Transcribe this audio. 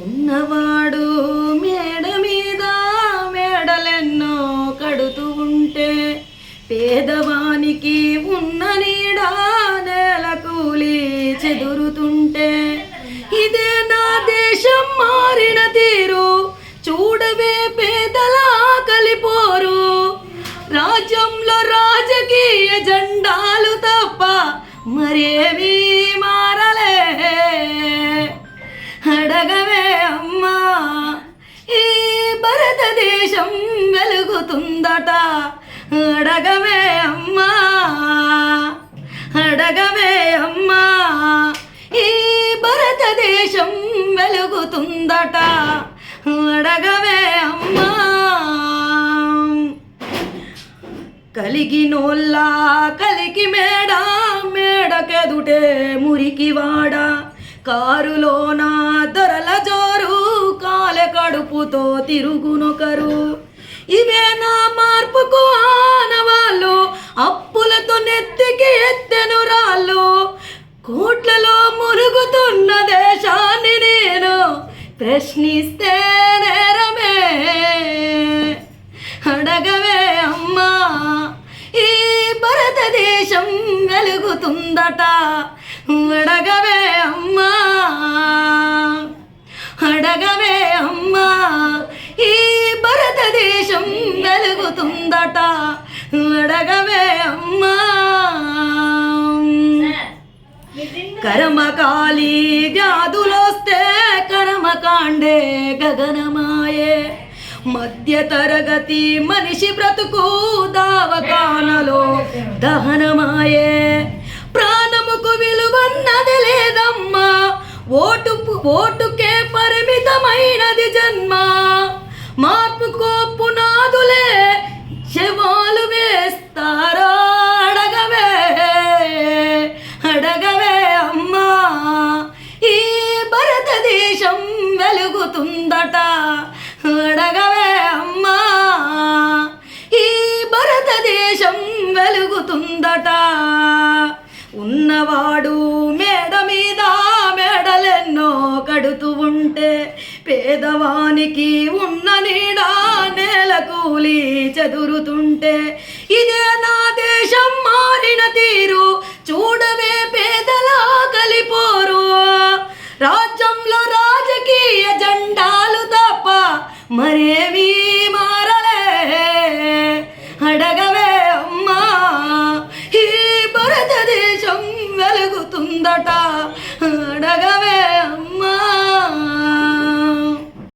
ఉన్నవాడు మేడ మీద మేడలెన్నో కడుతూ ఉంటే పేదవానికి ఉన్న నీడ నేల కూలి చెదురుతుంటే ఇదే నా దేశం మారిన తీరు చూడవే పేదల కలిపోరు రాజ్యంలో రాజకీయ జెండాలు తప్ప మరేమీ మారలే. అడగవే భారతదేశం వెలుగుతుందట. అడగవే అమ్మా. అడగవే అమ్మా. ఈ భారతదేశం వెలుగుతుందట. అడగవే అమ్మా. కలిగినోల్లా కలికి మేడ మేడకెదుటే మురికి వాడ కారులోన దొరల జోరు కాలె కడుపుతో తిరుగునొకరు. ఇవే నా మార్పుకు ఆనవాళ్ళు అప్పులతో నెత్తికి ఎత్తెను రాళ్ళు. కోట్లలో మురుగుతున్న దేశాన్ని నేను ప్రశ్నిస్తే నేరమే. అడగవే అమ్మా ఈ భారతదేశం వెలుగుతుందట. అడగవే అమ్మా అడగవే అమ్మా. ఈ భారతదేశం వెలుగుతుందట. అడగవే అమ్మా. కర్మకాళి వ్యాధులొస్తే కర్మకాండే గగనమాయే. మధ్య తరగతి మనిషి బ్రతుకు దావకానలో దహనమాయే. ప్రాణముకు విలువన్నది లేదమ్మా. ఓటు ఓటు పరిమితమైనది జన్మ. మార్పు కోపు నాదులే శవాలు వేస్తారా? అడగవే అడగవే అమ్మా. ఈ భారతదేశం వెలుగుతుందట. అడగవే అమ్మా. ఈ భారతదేశం వెలుగుతుందట. ఉన్నవాడు కడుతూ ఉంటే పేదవానికి ఉన్న నీడ నేల కూలి చెదురుతుంటే ఇదే నా దేశం మారిన తీరు చూడవే పేదల కలిపోరు. రాజ్యంలో రాజకీయ జెండాలు తప్ప మరేమీ మారలే. అడగవే అమ్మా ఈ భారతదేశం వెలుగుతుందట. అడగవే అమ్మా.